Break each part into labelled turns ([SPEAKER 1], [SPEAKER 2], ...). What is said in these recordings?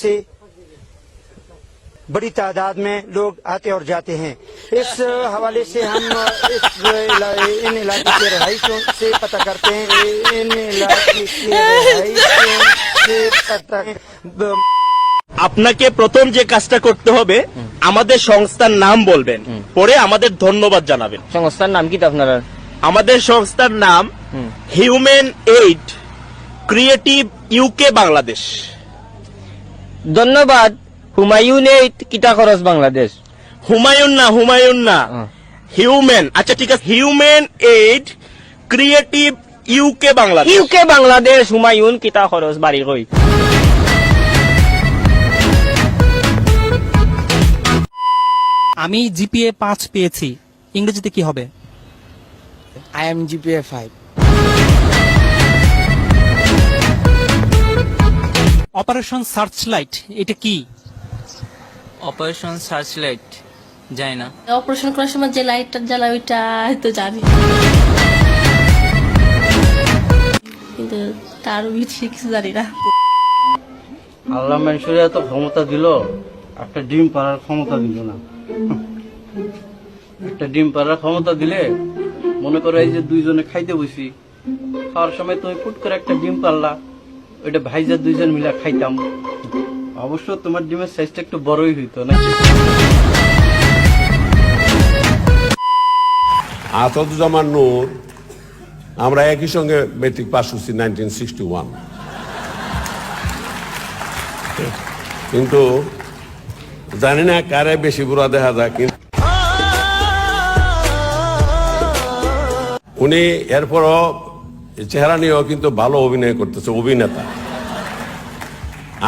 [SPEAKER 1] से बड़ी तादाद में लोग आते और जाते हैं इस हवाले से हम इस इला- इन इलाके के रहायशों से पता करते हैं इन इलाके के रहायशों से पता ब-
[SPEAKER 2] আপনাকে প্রথম যে কাজটা করতে হবে আমাদের সংস্থার নাম বলবেন পরে আমাদের ধন্যবাদ জানাবেন
[SPEAKER 3] সংস্থার নাম কি তো আপনার
[SPEAKER 2] আমাদের সংস্থার নাম human aid creative UK Bangladesh
[SPEAKER 3] ধন্যবাদ। হুমায়ুনে কিতা খরচ বাংলাদেশ?
[SPEAKER 2] হুমায়ুন না হুমায়ুন না। হিউম্যান। আচ্ছা ঠিক আছে। Human aid creative UK Bangladesh.
[SPEAKER 3] UK Bangladesh Humayun কিতা খরচ বাড়ি কই
[SPEAKER 4] আমি জিপিএ পাঁচ পেয়েছি। ইংরেজিতে কি হবে?
[SPEAKER 5] I am GPA 5.
[SPEAKER 4] Operation searchlight এটা কি?
[SPEAKER 6] অপারেশন সার্চলাইট যায় না।
[SPEAKER 7] অপারেশন করার সময় যে লাইটটা জ্বালা ওইটা তো জানি। কিন্তু তার বেশি কিছু জানি না।
[SPEAKER 8] আল্লাহ মানুষের এত ক্ষমতা দিল একটা ডিম পাড়ার ক্ষমতা দিল না। একটা ডিম পাড়ার ক্ষমতা দিলে মনে করো এই যে দুইজনে খাইতে বসি খাওয়ার সময় তুমি ফুট করে একটা ডিম পারলা ওইটা ভাইজা দুইজন মিলে খাইতাম। অবশ্য তোমার ডিমের সাইজটা একটু বড়ই হইতো নাকি?
[SPEAKER 9] আসাদুজ্জামান নূর, আমরা একই সঙ্গে মেট্রিক পাস করছি নাইনটিন সিক্সটি ওয়ান কিন্তু জানি না কারে বেশি বুড়া দেখা যায়, কিন্তু উনি এরপরও চেহারা নিয়েও কিন্তু ভালো অভিনয় করতেছে, অভিনেতা।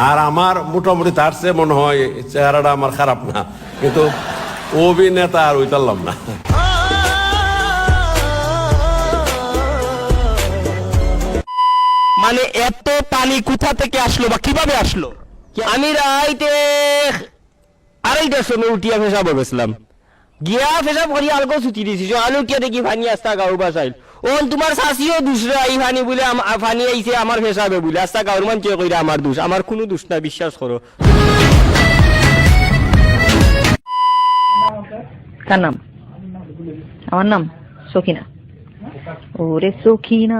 [SPEAKER 9] আর আমার মোটামুটি তার চেয়ে মনে হয় চেহারাটা আমার খারাপ না, কিন্তু অভিনেতা আর ওইটারলাম না।
[SPEAKER 2] মানে এত পানি কোথা থেকে আসলো বা কীভাবে আসলো?
[SPEAKER 3] আমি রাইতে আড়াইটার সময় উঠিয়া পেশাব গেছিলাম গিয়া পেশাব করি আলগো ছুটি দিছি আলু উঠিয়া দেখি ফানি আস্তা গাঁর বাসাইল ও তোমার শাশিও দুসরা ফানি বলে ফানি আইছে, আমার ফেসাবে বলে। আস্তা গাঁর মান চেয়ে কইরা আমার দোষ? আমার কোনো দোষ না বিশ্বাস করো।
[SPEAKER 10] কার নাম? আমার নাম সখিনা। ওরে সখিনা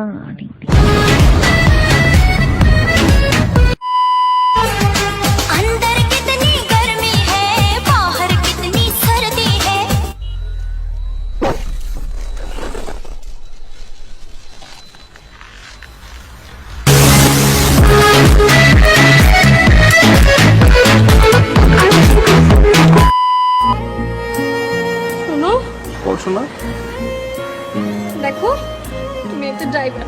[SPEAKER 7] শোনো। দেখো তুমি একটা ড্রাইভার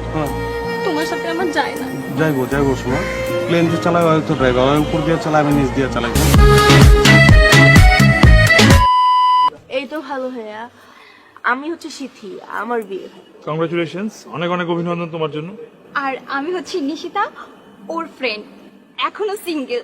[SPEAKER 7] তোমার সাথে আমার যায় না।
[SPEAKER 11] যাইবো যাইবো শোনো। প্লেন যে চালায় হয়তো ড্রাইভার উপর দিয়ে চালায় আমি নিচ দিয়ে চালাই
[SPEAKER 7] এই তো ভালো হইয়া। আমি হচ্ছে সিথি আমার বিয়ে।
[SPEAKER 11] কংগ্রাচুলেশনস অনেক অনেক অভিনন্দন তোমার জন্য।
[SPEAKER 7] আর আমি হচ্ছে নিশিতা ওর ফ্রেন্ড এখনও
[SPEAKER 5] single